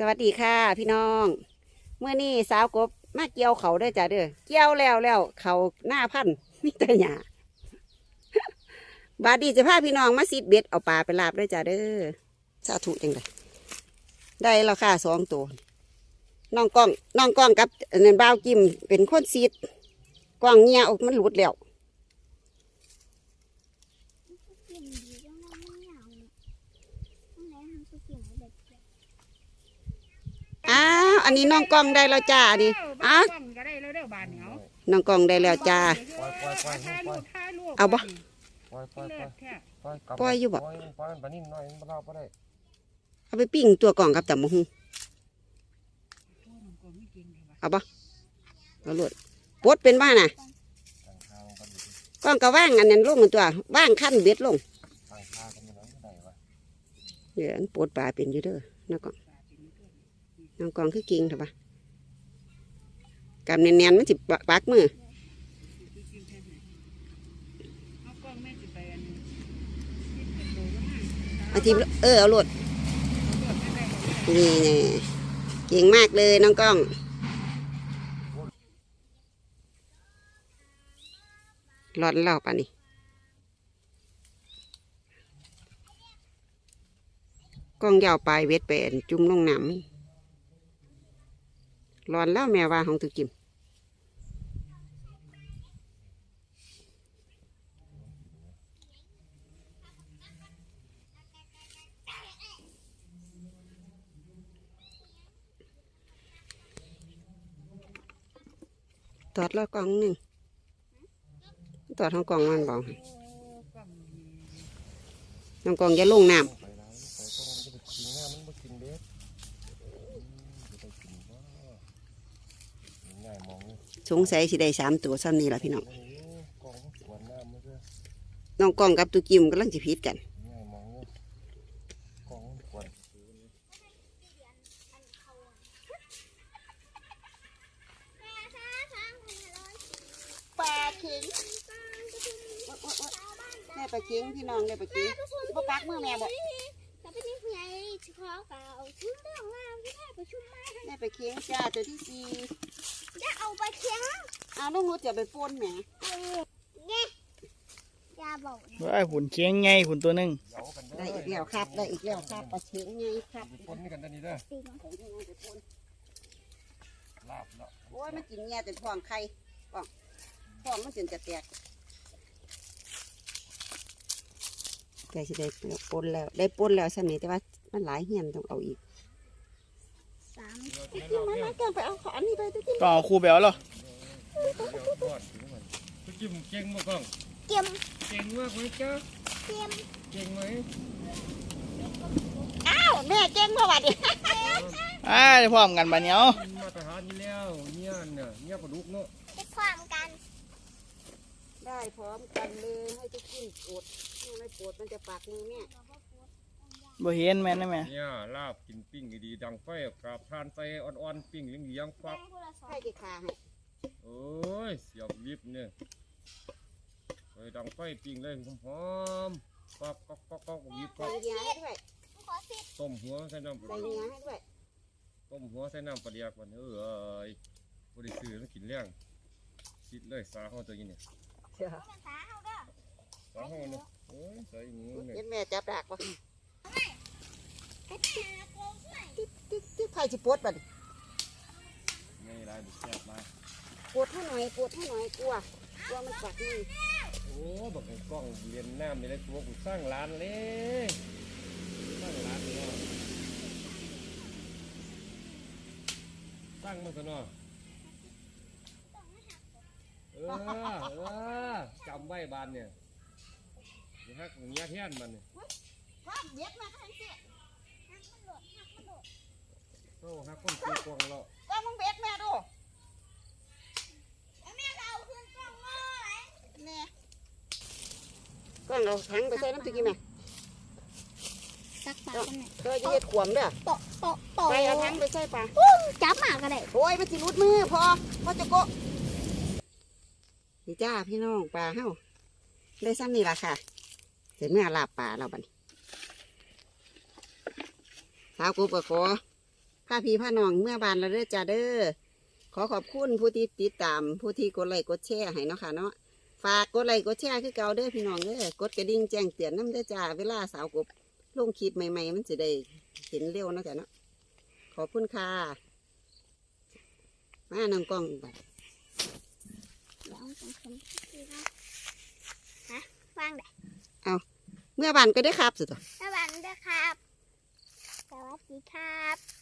สวัสดีค่ะ พี่น้องเมื่อนี้สาวกบมาเกี่ยวเขาเด้จ้ะเด้อเกี่ยวแล้วแล้วเขาหน้าพันมีแต่หยาบาดดีจะพาพี่น้องมาซิดเบ็ดเอาปลาไปลาบเด้จ้ะเด้อสาธุจังเลยได้แล้วค่ะสองตัวน้องกล้องน้องกล้องกับอันนั่นบ่าวกิมเป็นคนซีดกล้องเงี้ยออกมันหลุดแล้ว กลิ่นดีจังเลยไม่เหงาเนี่ยข้างในทำสุกี้แบบ อ้าวอันนี้น้องกล้องได้แล้วจ้าอันนี้อ้าวกล้องก็ได้แล้วเด้อบานเหนียวน้องกล้องได้แล้วจ้า ปล่อยปล่อยปล่อยถ่ายรูปถ่ายรูปเอาบ่ ปล่อยปล่อยเลิปล่อยศแท้ปล่อยกลับปล่อยอยู่บ่ ปล่อยปล่อยมันปานนิดหน่อยมันเราบ่ได้เอาไปปิ้งตัวกล่องกับตำมะฮุงโอ้มันก็ไม่เก่งเลยว่ะเอาปะเอาโลดปดเป็นบ้าน่ะทางทางกันอยู่กล้องก็ว่างอันนั้นลงกันตัวว่างขั้นเบ็ดลงทางทางกันอยู่นั้นบ่ได้วะเดี๋ยวอันปดปลาเป็นอยู่เด้อน้องกล้อง น้องกล้องคือเก่งเถอะปะกำเนียนๆมันสิปะปักมือเอากล้องแม่สิไปอันที่เป็นโลก็มาเอาทีเออเอาโลดเอาเลือดไม่ได้เนี่แน่เก่งมากเลยน้องกล้องร้อนเล่าป่ะนี่กล้องยาวปลายเวทเป็นจุ่มลงน้ำ ร้อนแล้วแม่ว่าของตุกิมตอดแล้วกล่องหนึ่งตอดท้องกล่องมันบอกให้โอ้กล้องนี่น้องกล่องอย่าลงน้ไปแล้วไปต้องมันจะไปกินหน้ามันบ่กินเบ็ดอืมจะไปกินบ่ง่ายมองนี่ำ สงสัยสิได้สามตัวซ้ำนี่แหละพี่น้องโอ้โหกองมันสวนน้ำมันก็น้องกล่องกับตุกิมกำลังจะพิษกันง่ายมองนี่กองมันสวนปลาเข็งแม่ปลาเข็งพี่น้องแม่ปลาเข็งบ่ปักมือแม่บอกแต่เป็นยังไงเฉพาะเก่าชุดเรื่องราวที่แม่ประชุมมาแม่ปลาเข็งจ้าตัวที่สี่ จะเอาไปเคียงเอาลูกนุชจะไปปนแหมเนี่ยยาบอกนะว่าหุ่นเชียงไงหุ่นตัวหนึ่งเหยากันเด้ได้อีกแล้วครับได้อีกแล้วครับปลาเข็งไงครับไปปนนี่กันเด้อนี่เด้อติงลาบเนาะโอ้ยมันกินเงี้ยแต่ท้องไข่ท้องท้องมันจนจะแตกใกล้จะได้ปนแล้วได้ปนแล้วซ้ำนี่แต่ว่ามันหลายเหียนต้องเอาอีก สามที่มันมาเกินไปเอาขออันนี้ไปตัวที่ต้องเอาคู่แบวเหรอไปจิ้มเก่งบ่กล้องเกียมเก่งมากเลยจ้าเกียมเก่งไหมอ้าวแม่เก่งมาวัดดิอ่าได้พร้อมกันบานเหนียวมาตรฐานนี่แล้วเนี่ยเนี่ยเนี่ยปลาดุกเนาะไปความกัน ได้พร้อมกันเลยให้ทุกคนปวดถ้าไม่ปวดมันจะปากมือแม่ บ่เห็นแม่นนะแม่เนี่ยลาบกินปิ้งดีๆดังไฟกราบทานไฟอ่อนๆปิ้งเลี้ยงๆฟักให้กี่ขาให้โอ้ยเสียบวิบเนี่ยไปดังไฟปิ้งเลยหอมๆฟักก๊อกก๊อกก๊อกวิบใส่ฟักเงี้ยให้ด้วยขอสิบต้มหัวใส่น้ำปลาใส่เดีเงี้ยยวให้ด้วยต้มหัวใส่น้ำปลาเดียกมันเอ้ยบริสุทธิ์มันกินเลี้ยงคิดเลยสาเขาตัวนี้เนี่ยเชื่อภาษาเขาเด้อสาเขาเนี่ยโอ้ยใส่อย่างนี้เนี่ยเห็นแม่จับดากวะให้ ตาโกงด้วยติ๊กติ๊กติ๊กใครจะปวดบัดไม่ไรบุกแซ่บมาปวดให้หน่อยปวดให้หน่อยกลัวกลัวมันปากมือโอ้บอกไอ้กล้องเรียนน้ำนี่เลยตัวกูสร้างร้านเลยสร้างร้านเนาะสร้างมันซะเนาะเออเออจำไว้บานเนี่ยอย่าฮักเงี้ยเทียนมันเนี่ยพ่อเบียดมาทั้งเสีย โอ้ฮักคนตีกวางแล้วก็มึงเบียดแม่ดูแม่เราขึ้นกล้องเลยแม่ก็เราทั้งไปใส่น้ำตะกี้แม่สักปากกันหน่อยก็จะเฮ็ดขวมเด้อโตะโตะโตะไปเอาทั้งไปใส่ปลาจับหมากันเลยโอ้ยมันสิรุดมือพอพอจะโกะนี่จ้าพี่น้องปลาเฮาได้ซ้ำนี่ล่ะค่ะเสร็จเมื่อลาบปลาเราบัดนี้ สาวกูก็ขอพาพี่พาน้องเมื่อบานแล้วเด้อจ้าเด้อขอขอบคุณผู้ที่ติดตามผู้ที่กดไลค์กดแชร์ให้เนาะค่ะเนาะฝากกดไลค์กดแชร์คือเก่าเด้อพี่น้องเด้อกดกระดิ่งแจ้งเตือนน้ำเด้อจ้าเวลาสาวกบลงคลิปใหม่ๆ มันจะได้เห็นเร็วเนาะจ้ะเนาะขอบคุณค่ะมาน้องกล้องบัดเดี๋ยวผมเข็นที่นะฮะวางได้เมื่อบานก็ได้ครับสุดสวัสดีครับสวัส ดีครับ